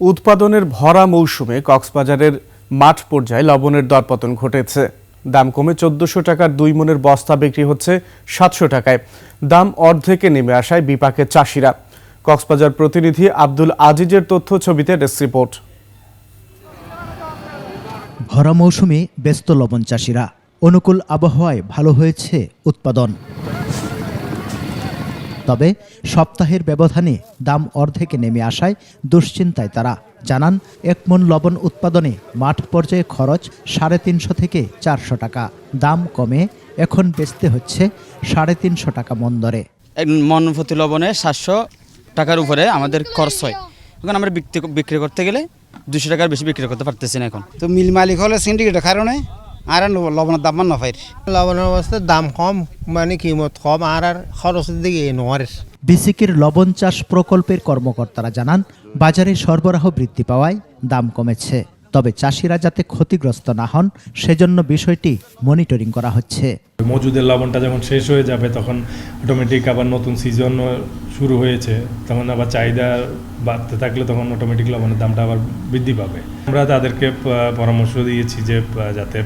উৎপাদনের ভরা মৌসুমে কক্সবাজারের মাঠ পর্যায়ে লবণের দরপতন ঘটেছে। দাম কমে চোদ্দশো টাকার দুই মনের বস্তা বিক্রি হচ্ছে সাতশো টাকায়। দাম অর্ধেকে নেমে আসায় বিপাকে চাষিরা। কক্সবাজার প্রতিনিধি আব্দুল আজিজের তথ্য ছবিতে ডেস্ক রিপোর্ট। ভরা মৌসুমে ব্যস্ত লবণ চাষিরা। অনুকূল আবহাওয়ায় ভালো হয়েছে উৎপাদন। তবে সপ্তাহের ব্যবধানে দাম অর্ধেকে নেমে আসায় দুশ্চিন্তায় তারা। জানান এক মন লবণ উৎপাদনে মাঠ পর্যায়ে খরচ সাড়ে তিনশো থেকে চারশো টাকা। দাম কমে এখন বেচতে হচ্ছে সাড়ে তিনশো টাকা মন দরে। এক মন প্রতি লবণে সাতশো টাকার উপরে আমাদের খরচ হয়। এখন আমরা বিক্রি বিক্রি করতে গেলে দুশো টাকার বেশি বিক্রি করতে পারতেছি না এখন। তো মিল মালিক হলে সিন্ডিকেটের কারণে আর লবণের দাম না পাই লবণের অবস্থা দাম কম মানে কিমত কম আর আর খরচের দিকে নোয়ারের বিসিকের লবণ চাষ প্রকল্পের কর্মকর্তারা জানান বাজারে সরবরাহ বৃদ্ধি পাওয়ায় দাম কমেছে। তবে চাষিরা যাতে ক্ষতিগ্রস্ত না হন সেজন্য বিষয়টি মনিটরিং করা হচ্ছে। মজুদের লবণটা যখন শেষ হয়ে যাবে তখন অটোমেটিক আবার নতুন সিজন শুরু হয়েছে। তখন আবার চাহিদা বাড়তে থাকলে তখন অটোমেটিক লবণের দামটা আবার বৃদ্ধি পাবে। আমরা তাদেরকে পরামর্শ দিয়েছি যে যাতে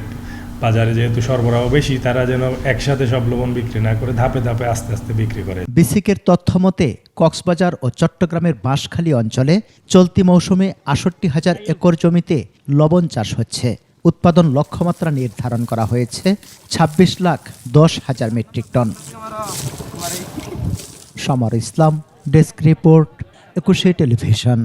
বাজারে যেহেতু সরবরাহ বেশি, তারা যেন একসাথে সব লবণ বিক্রি না করে ধাপে ধাপে আস্তে আস্তে বিক্রি করে। বিসিকের তথ্য মতে, কক্সবাজার ও চট্টগ্রামের বাঁশখালী অঞ্চলে চলতি মৌসুমে আষট্টি হাজার একর জমিতে লবণ চাষ হচ্ছে। উৎপাদন লক্ষ্যমাত্রা নির্ধারণ করা হয়েছে ছাব্বিশ লাখ দশ হাজার metric ton. Samar Islam, desk report, Ekushey television.